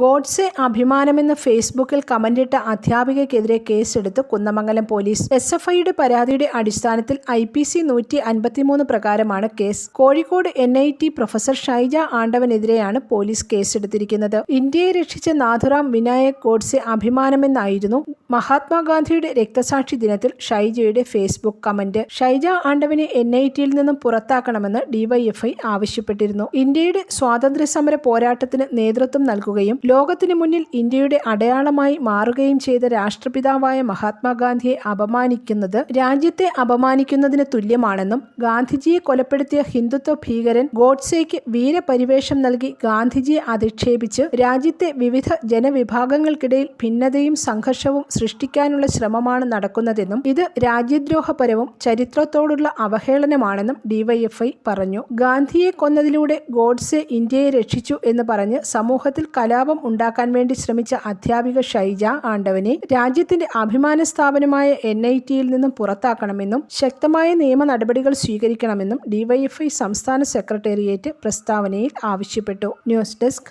ഗോഡ്സെ അഭിമാനമെന്ന് ഫേസ്ബുക്കിൽ കമന്റിട്ട അധ്യാപികയ്ക്കെതിരെ കേസെടുത്ത് Kunnamangalam police. S F ഐയുടെ പരാതിയുടെ അടിസ്ഥാനത്തിൽ ഐ പി സി നൂറ്റി അൻപത്തിമൂന്ന് പ്രകാരമാണ് case. Kozhikode N I T professor Shaija ആണ്ടവനെതിരെയാണ് police കേസെടുത്തിരിക്കുന്നത്. ഇന്ത്യയെ രക്ഷിച്ച നാഥുറാം വിനായക് ഗോഡ്സെ അഭിമാനമെന്നായിരുന്നു മഹാത്മാഗാന്ധിയുടെ രക്തസാക്ഷി ദിനത്തിൽ ഷൈജയുടെ ഫേസ്ബുക്ക് കമന്റ്. ഷൈജ ആണ്ടവനെ എൻ ഐ ടിയിൽ നിന്നും പുറത്താക്കണമെന്ന് ഡിവൈഎഫ്ഐ ആവശ്യപ്പെട്ടിരുന്നു. ഇന്ത്യയുടെ സ്വാതന്ത്ര്യ സമര പോരാട്ടത്തിന് നേതൃത്വം നൽകുകയും ലോകത്തിനു മുന്നിൽ ഇന്ത്യയുടെ അടയാളമായി മാറുകയും ചെയ്ത രാഷ്ട്രപിതാവായ മഹാത്മാഗാന്ധിയെ അപമാനിക്കുന്നത് രാജ്യത്തെ അപമാനിക്കുന്നതിന് തുല്യമാണെന്നും ഗാന്ധിജിയെ കൊലപ്പെടുത്തിയ ഹിന്ദുത്വ ഭീകരൻ ഗോഡ്സേക്ക് വീരപരിവേഷം നൽകി ഗാന്ധിജിയെ അധിക്ഷേപിച്ച് രാജ്യത്തെ വിവിധ ജനവിഭാഗങ്ങൾക്കിടയിൽ ഭിന്നതയും സംഘർഷവും സൃഷ്ടിക്കാനുള്ള ശ്രമമാണ് നടക്കുന്നതെന്നും ഇത് രാജ്യദ്രോഹപരവും ചരിത്രത്തോടുള്ള അവഹേളനമാണെന്നും ഡിവൈഎഫ്ഐ പറഞ്ഞു. ഗാന്ധിയെ കൊന്നതിലൂടെ ഗോഡ്സെ ഇന്ത്യയെ രക്ഷിച്ചു എന്ന് പറഞ്ഞ് സമൂഹത്തിൽ കലാപം ഉണ്ടാക്കാൻ വേണ്ടി ശ്രമിച്ച അധ്യാപിക ഷൈജ ആണ്ടവനെ രാജ്യത്തിന്റെ അഭിമാന സ്ഥാപനമായ എൻ ഐ ടിയിൽ നിന്നും പുറത്താക്കണമെന്നും ശക്തമായ നിയമ നടപടികൾ സ്വീകരിക്കണമെന്നും ഡിവൈഎഫ്ഐ സംസ്ഥാന സെക്രട്ടേറിയറ്റ് പ്രസ്താവനയിൽ ആവശ്യപ്പെട്ടു. News desk